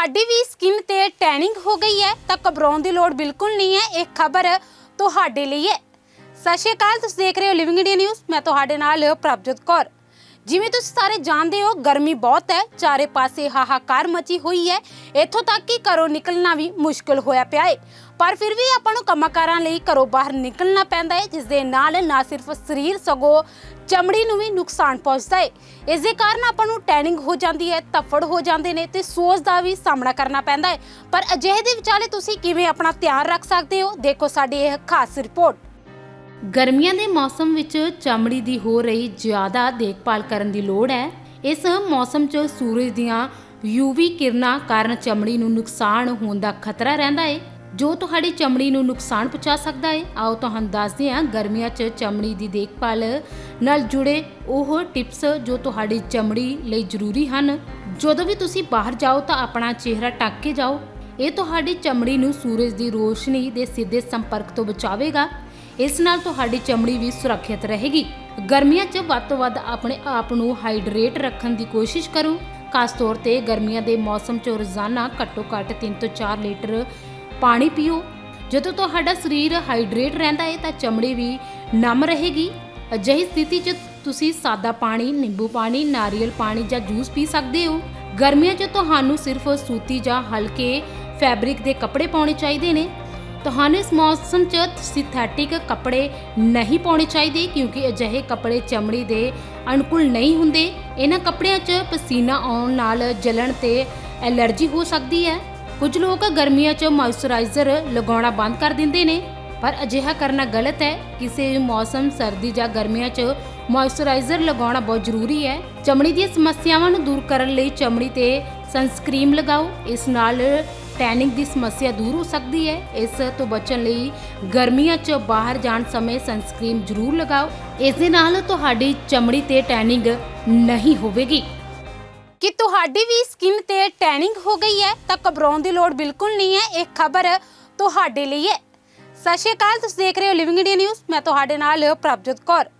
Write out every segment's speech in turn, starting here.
ਤੁਹਾਡੀ ਵੀ ਸਕਿਨ ਤੇ ਟੈਨਿੰਗ ਹੋ ਗਈ ਹੈ, ਤਾਂ ਘਬਰਾਉਣ ਦੀ ਲੋੜ ਬਿਲਕੁਲ ਨਹੀਂ ਹੈ। ਇਹ ਖਬਰ ਤੁਹਾਡੇ ਲਈ ਹੈ। ਸਤਿ ਸ਼੍ਰੀ ਅਕਾਲ, ਤੁਸੀਂ ਦੇਖ ਰਹੇ ਹੋ ਲਿਵਿੰਗ ਇੰਡੀਆ ਨਿਊਜ਼ ਮੈਂ ਤੁਹਾਡੇ ਨਾਲ ਪ੍ਰਭਜੋਤ ਕੌਰ। ਜਿਵੇਂ ਤੁਸੀਂ ਸਾਰੇ ਜਾਣਦੇ ਹੋ, ਗਰਮੀ ਬਹੁਤ ਹੈ, ਚਾਰੇ ਪਾਸੇ ਹਾਹਾਕਾਰ ਮਚੀ ਹੋਈ ਹੈ। ਇੱਥੋਂ ਤੱਕ ਕਿ ਘਰੋਂ ਨਿਕਲਣਾ ਵੀ ਮੁਸ਼ਕਲ ਹੋਇਆ ਪਿਆ ਹੈ ਪਰ ਫਿਰ ਵੀ ਆਪਾਂ ਨੂੰ ਕੰਮਕਾਰਾਂ ਲਈ ਘਰੋਂ ਬਾਹਰ ਨਿਕਲਣਾ ਪੈਂਦਾ ਹੈ ਜਿਸ ਦੇ ਨਾਲ ਨਾ ਸਿਰਫ ਸਰੀਰ ਸਗੋਂ ਚਮੜੀ ਨੂੰ ਵੀ ਨੁਕਸਾਨ ਪਹੁੰਚਦਾ ਹੈ ਇਸ ਦੇ ਕਾਰਨ ਆਪਾਂ ਨੂੰ ਟੈਨਿੰਗ ਹੋ ਜਾਂਦੀ ਹੈ ਧੱਫੜ ਹੋ ਜਾਂਦੇ ਨੇ ਤੇ ਸੋਜ ਦਾ ਵੀ ਸਾਹਮਣਾ ਕਰਨਾ ਪੈਂਦਾ ਹੈ ਪਰ ਅਜਿਹੇ ਦੇ ਵਿਚਾਲੇ ਤੁਸੀਂ ਕਿਵੇਂ ਆਪਣਾ ਧਿਆਨ ਰੱਖ ਸਕਦੇ ਹੋ? ਦੇਖੋ ਸਾਡੀ ਇਹ ਖਾਸ ਰਿਪੋਰਟ। ਗਰਮੀਆਂ ਦੇ ਮੌਸਮ ਵਿੱਚ ਚਮੜੀ ਦੀ ਹੋ ਰਹੀ ਜ਼ਿਆਦਾ ਦੇਖਭਾਲ ਕਰਨ ਦੀ ਲੋੜ ਹੈ। ਇਸ ਮੌਸਮ 'ਚ ਸੂਰਜ ਦੀਆਂ ਯੂਵੀ ਕਿਰਨਾਂ ਕਾਰਨ ਚਮੜੀ ਨੂੰ ਨੁਕਸਾਨ ਹੋਣ ਦਾ ਖਤਰਾ ਰਹਿੰਦਾ ਹੈ ਜੋ ਤੁਹਾਡੀ ਚਮੜੀ ਨੂੰ ਨੁਕਸਾਨ ਪਹੁੰਚਾ ਸਕਦਾ ਹੈ ਆਓ ਤੁਹਾਨੂੰ ਦੱਸਦੇ ਹਾਂ ਗਰਮੀਆਂ 'ਚ ਚਮੜੀ ਦੀ ਦੇਖਭਾਲ ਨਾਲ ਜੁੜੇ ਉਹ ਟਿਪਸ ਜੋ ਤੁਹਾਡੀ ਚਮੜੀ ਲਈ ਜ਼ਰੂਰੀ ਹਨ। ਜਦੋਂ ਵੀ ਤੁਸੀਂ ਬਾਹਰ ਜਾਓ ਤਾਂ ਆਪਣਾ ਚਿਹਰਾ ਢੱਕ ਕੇ ਜਾਓ। ਇਹ ਤੁਹਾਡੀ ਚਮੜੀ ਨੂੰ ਸੂਰਜ ਦੀ ਰੋਸ਼ਨੀ ਦੇ ਸਿੱਧੇ ਸੰਪਰਕ ਤੋਂ ਬਚਾਵੇਗਾ। ਇਸ ਨਾਲ ਤੁਹਾਡੀ ਚਮੜੀ ਵੀ ਸੁਰੱਖਿਅਤ ਰਹੇਗੀ। ਗਰਮੀਆਂ 'ਚ ਵੱਧ ਤੋਂ ਵੱਧ ਆਪਣੇ ਆਪ ਨੂੰ ਹਾਈਡਰੇਟ ਰੱਖਣ ਦੀ ਕੋਸ਼ਿਸ਼ ਕਰੋ। ਖਾਸ ਤੌਰ ਤੇ ਗਰਮੀਆਂ ਦੇ ਮੌਸਮ 'ਚ ਰੋਜ਼ਾਨਾ ਘੱਟੋ-ਘੱਟ 3 ਤੋਂ 4 ਲੀਟਰ ਪਾਣੀ ਪੀਓ। ਜਦੋਂ ਤੁਹਾਡਾ ਸਰੀਰ ਹਾਈਡਰੇਟ ਰਹਿੰਦਾ ਹੈ ਤਾਂ ਚਮੜੀ ਵੀ ਨਮ ਰਹੇਗੀ। ਅਜਿਹੀ ਸਥਿਤੀ 'ਚ ਤੁਸੀਂ ਸਾਦਾ ਪਾਣੀ, ਨਿੰਬੂ ਪਾਣੀ, ਨਾਰੀਅਲ ਪਾਣੀ ਜਾਂ ਜੂਸ ਪੀ ਸਕਦੇ ਹੋ। ਗਰਮੀਆਂ 'ਚ ਤੁਹਾਨੂੰ ਸਿਰਫ ਸੂਤੀ ਜਾਂ ਹਲਕੇ ਫੈਬਰਿਕ ਦੇ ਕੱਪੜੇ ਪਾਉਣੇ ਚਾਹੀਦੇ ਨੇ। ਤੁਹਾਨੂੰ ਇਸ ਮੌਸਮ 'ਚ ਸਿੰਥੈਟਿਕ ਕੱਪੜੇ ਨਹੀਂ ਪਾਉਣੇ ਚਾਹੀਦੇ ਕਿਉਂਕਿ ਅਜਿਹੇ ਕੱਪੜੇ ਚਮੜੀ ਦੇ ਅਨੁਕੂਲ ਨਹੀਂ ਹੁੰਦੇ। ਇਹਨਾਂ ਕੱਪੜਿਆਂ 'ਚ ਪਸੀਨਾ ਆਉਣ ਨਾਲ ਜਲਣ ਤੇ ਐਲਰਜੀ ਹੋ ਸਕਦੀ ਹੈ। ਕੁਝ ਲੋਕ ਗਰਮੀਆਂ 'ਚ ਮਾਇਸਚਰਾਈਜ਼ਰ ਲਗਾਉਣਾ ਬੰਦ ਕਰ ਦਿੰਦੇ ਨੇ, ਪਰ ਅਜਿਹਾ ਕਰਨਾ ਗਲਤ ਹੈ। ਕਿਸੇ ਵੀ ਮੌਸਮ, ਸਰਦੀ ਜਾਂ ਗਰਮੀਆਂ 'ਚ ਮਾਇਸਚਰਾਈਜ਼ਰ ਲਗਾਉਣਾ ਬਹੁਤ ਜ਼ਰੂਰੀ ਹੈ। ਚਮੜੀ ਦੀਆਂ ਸਮੱਸਿਆਵਾਂ ਨੂੰ ਦੂਰ ਕਰਨ ਲਈ ਚਮੜੀ ਤੇ ਸਨਸਕ੍ਰੀਮ ਲਗਾਓ। ਇਸ ਨਾਲ ਟੈਨਿੰਗ ਦੀ ਸਮੱਸਿਆ ਦੂਰ ਹੋ ਸਕਦੀ ਹੈ। ਇਸ ਤੋਂ ਬਚਣ ਲਈ ਗਰਮੀਆਂ 'ਚ ਬਾਹਰ ਜਾਣ ਸਮੇਂ ਸਨਸਕ੍ਰੀਮ ਜ਼ਰੂਰ ਲਗਾਓ। ਇਸ ਦੇ ਨਾਲ ਤੁਹਾਡੀ ਚਮੜੀ ਤੇ ਟੈਨਿੰਗ ਨਹੀਂ ਹੋਵੇਗੀ। ਕਿ ਤੁਹਾਡੀ ਵੀ ਸਕਿਨ ਤੇ ਟੈਨਿੰਗ ਹੋ ਗਈ ਹੈ, ਤਾਂ ਘਬਰਾਉਣ ਦੀ ਲੋੜ ਬਿਲਕੁਲ ਨਹੀਂ ਹੈ। ਇਹ ਖਬਰ ਤੁਹਾਡੇ ਲਈ ਹੈ। ਸਤਿ ਸ਼੍ਰੀ ਅਕਾਲ, ਤੁਸੀਂ ਦੇਖ ਰਹੇ ਹੋ ਲਿਵਿੰਗ ਇੰਡੀਆ ਨਿਊਜ਼ ਮੈਂ ਤੁਹਾਡੇ ਨਾਲ ਪ੍ਰਭਜੋਤ ਕੌਰ।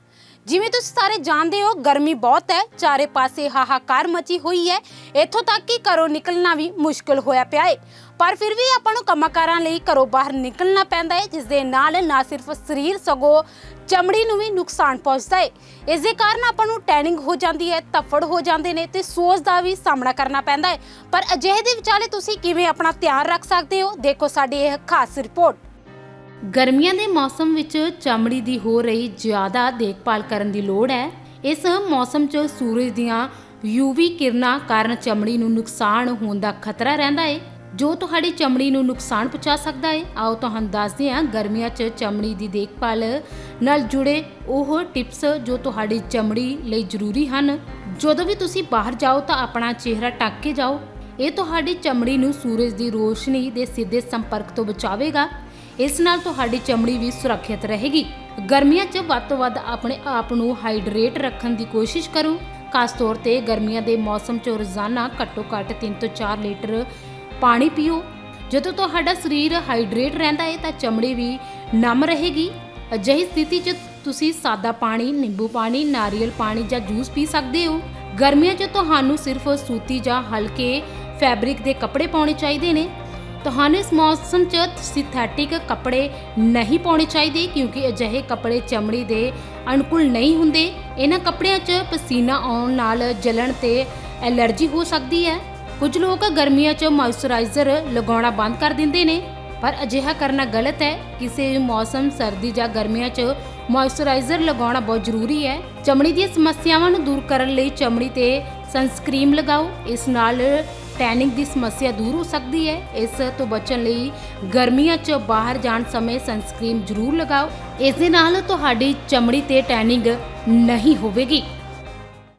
ਜਿਵੇਂ ਤੁਸੀਂ ਸਾਰੇ ਜਾਣਦੇ ਹੋ, ਗਰਮੀ ਬਹੁਤ ਹੈ, ਚਾਰੇ ਪਾਸੇ ਹਾਹਾਕਾਰ ਮਚੀ ਹੋਈ ਹੈ। ਇੱਥੋਂ ਤੱਕ ਕਿ ਘਰੋਂ ਨਿਕਲਣਾ ਵੀ ਮੁਸ਼ਕਲ ਹੋਇਆ ਪਿਆ ਹੈ ਪਰ ਫਿਰ ਵੀ ਆਪਾਂ ਨੂੰ ਕੰਮਕਾਰਾਂ ਲਈ ਘਰੋਂ ਬਾਹਰ ਨਿਕਲਣਾ ਪੈਂਦਾ ਹੈ ਜਿਸ ਦੇ ਨਾਲ ਨਾ ਸਿਰਫ ਸਰੀਰ ਸਗੋਂ ਚਮੜੀ ਨੂੰ ਵੀ ਨੁਕਸਾਨ ਪਹੁੰਚਦਾ ਹੈ ਇਸ ਦੇ ਕਾਰਨ ਆਪਾਂ ਨੂੰ ਟੈਨਿੰਗ ਹੋ ਜਾਂਦੀ ਹੈ ਧੱਫੜ ਹੋ ਜਾਂਦੇ ਨੇ ਤੇ ਸੋਜ ਦਾ ਵੀ ਸਾਹਮਣਾ ਕਰਨਾ ਪੈਂਦਾ ਹੈ ਪਰ ਅਜਿਹੇ ਦੇ ਵਿਚਾਲੇ ਤੁਸੀਂ ਕਿਵੇਂ ਆਪਣਾ ਧਿਆਨ ਰੱਖ ਸਕਦੇ ਹੋ? ਦੇਖੋ ਸਾਡੀ ਇਹ ਖਾਸ ਰਿਪੋਰਟ। ਗਰਮੀਆਂ ਦੇ ਮੌਸਮ ਵਿੱਚ ਚਮੜੀ ਦੀ ਹੋ ਰਹੀ ਜ਼ਿਆਦਾ ਦੇਖਭਾਲ ਕਰਨ ਦੀ ਲੋੜ ਹੈ। ਇਸ ਮੌਸਮ 'ਚ ਸੂਰਜ ਦੀਆਂ ਯੂਵੀ ਕਿਰਨਾਂ ਕਾਰਨ ਚਮੜੀ ਨੂੰ ਨੁਕਸਾਨ ਹੋਣ ਦਾ ਖਤਰਾ ਰਹਿੰਦਾ ਹੈ ਜੋ ਤੁਹਾਡੀ ਚਮੜੀ ਨੂੰ ਨੁਕਸਾਨ ਪਹੁੰਚਾ ਸਕਦਾ ਹੈ ਆਓ ਤੁਹਾਨੂੰ ਦੱਸਦੇ ਹਾਂ ਗਰਮੀਆਂ 'ਚ ਚਮੜੀ ਦੀ ਦੇਖਭਾਲ ਨਾਲ ਜੁੜੇ ਉਹ ਟਿਪਸ ਜੋ ਤੁਹਾਡੀ ਚਮੜੀ ਲਈ ਜ਼ਰੂਰੀ ਹਨ। ਜਦੋਂ ਵੀ ਤੁਸੀਂ ਬਾਹਰ ਜਾਓ ਤਾਂ ਆਪਣਾ ਚਿਹਰਾ ਢੱਕ ਕੇ ਜਾਓ। ਇਹ ਤੁਹਾਡੀ ਚਮੜੀ ਨੂੰ ਸੂਰਜ ਦੀ ਰੋਸ਼ਨੀ ਦੇ ਸਿੱਧੇ ਸੰਪਰਕ ਤੋਂ ਬਚਾਵੇਗਾ। ਇਸ ਨਾਲ ਤੁਹਾਡੀ ਚਮੜੀ ਵੀ ਸੁਰੱਖਿਅਤ ਰਹੇਗੀ। ਗਰਮੀਆਂ 'ਚ ਵੱਧ ਤੋਂ ਵੱਧ ਆਪਣੇ ਆਪ ਨੂੰ ਹਾਈਡਰੇਟ ਰੱਖਣ ਦੀ ਕੋਸ਼ਿਸ਼ ਕਰੋ। ਖਾਸ ਤੌਰ ਤੇ ਗਰਮੀਆਂ ਦੇ ਮੌਸਮ 'ਚ ਰੋਜ਼ਾਨਾ ਘੱਟੋ-ਘੱਟ 3 ਤੋਂ 4 ਲੀਟਰ ਪਾਣੀ ਪੀਓ। ਜਦੋਂ ਤੁਹਾਡਾ ਸਰੀਰ ਹਾਈਡਰੇਟ ਰਹਿੰਦਾ ਹੈ ਤਾਂ ਚਮੜੀ ਵੀ ਨਮ ਰਹੇਗੀ। ਅਜਿਹੀ ਸਥਿਤੀ 'ਚ ਤੁਸੀਂ ਸਾਦਾ ਪਾਣੀ, ਨਿੰਬੂ ਪਾਣੀ, ਨਾਰੀਅਲ ਪਾਣੀ ਜਾਂ ਜੂਸ ਪੀ ਸਕਦੇ ਹੋ। ਗਰਮੀਆਂ 'ਚ ਤੁਹਾਨੂੰ ਸਿਰਫ ਸੂਤੀ ਜਾਂ ਹਲਕੇ ਫੈਬਰਿਕ ਦੇ ਕੱਪੜੇ ਪਾਉਣੇ ਚਾਹੀਦੇ ਨੇ। ਤੁਹਾਨੂੰ ਇਸ ਮੌਸਮ 'ਚ ਸਿੰਥੈਟਿਕ ਕੱਪੜੇ ਨਹੀਂ ਪਾਉਣੇ ਚਾਹੀਦੇ ਕਿਉਂਕਿ ਅਜਿਹੇ ਕੱਪੜੇ ਚਮੜੀ ਦੇ ਅਨੁਕੂਲ ਨਹੀਂ ਹੁੰਦੇ। ਇਹਨਾਂ ਕੱਪੜਿਆਂ 'ਚ ਪਸੀਨਾ ਆਉਣ ਨਾਲ ਜਲਣ ਤੇ ਐਲਰਜੀ ਹੋ ਸਕਦੀ ਹੈ। ਕੁਝ ਲੋਕ ਗਰਮੀਆਂ 'ਚ ਮਾਇਸਚਰਾਈਜ਼ਰ ਲਗਾਉਣਾ ਬੰਦ ਕਰ ਦਿੰਦੇ ਨੇ, ਪਰ ਅਜਿਹਾ ਕਰਨਾ ਗਲਤ ਹੈ। ਕਿਸੇ ਵੀ ਮੌਸਮ, ਸਰਦੀ ਜਾਂ ਗਰਮੀਆਂ 'ਚ ਮਾਇਸਚਰਾਈਜ਼ਰ ਲਗਾਉਣਾ ਬਹੁਤ ਜ਼ਰੂਰੀ ਹੈ। ਚਮੜੀ ਦੀਆਂ ਸਮੱਸਿਆਵਾਂ ਨੂੰ ਦੂਰ ਕਰਨ ਲਈ ਚਮੜੀ ਤੇ ਸਨਸਕ੍ਰੀਮ ਲਗਾਓ। ਇਸ ਨਾਲ ਟੈਨਿੰਗ ਦੀ ਸਮੱਸਿਆ ਦੂਰ ਹੋ ਸਕਦੀ ਹੈ। ਇਸ ਤੋਂ ਬਚਣ ਲਈ ਗਰਮੀਆਂ 'ਚ ਬਾਹਰ ਜਾਣ ਸਮੇਂ ਸਨਸਕ੍ਰੀਮ ਜ਼ਰੂਰ ਲਗਾਓ। ਇਸ ਦੇ ਨਾਲ ਤੁਹਾਡੀ ਚਮੜੀ ਤੇ ਟੈਨਿੰਗ ਨਹੀਂ ਹੋਵੇਗੀ।